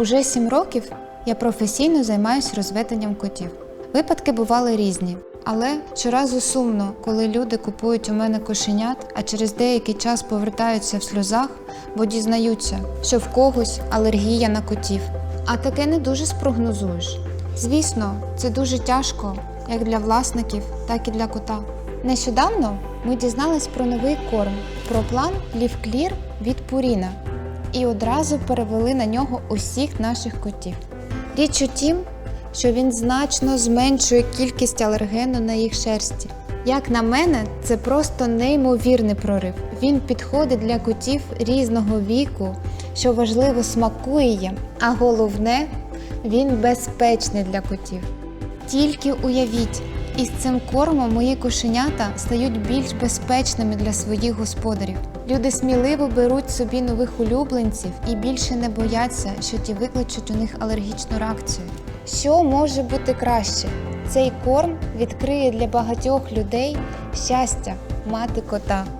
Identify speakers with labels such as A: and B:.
A: Уже сім років я професійно займаюся розведенням котів. Випадки бували різні, але щоразу сумно, коли люди купують у мене кошенят, а через деякий час повертаються в сльозах, бо дізнаються, що в когось алергія на котів. А таке не дуже спрогнозуєш. Звісно, це дуже тяжко як для власників, так і для кота. Нещодавно ми дізнались про новий корм, про план Лівклір від Пуріна і одразу перевели на нього усіх наших котів. Річ у тім, що він значно зменшує кількість алергену на їх шерсті. Як на мене, це просто неймовірний прорив. Він підходить для котів різного віку, що важливо смакує їм, а головне, він безпечний для котів. Тільки уявіть, із цим кормом мої кошенята стають більш безпечними для своїх господарів. Люди сміливо беруть собі нових улюбленців і більше не бояться, що ті викличуть у них алергічну реакцію. Що може бути краще? Цей корм відкриє для багатьох людей щастя мати кота.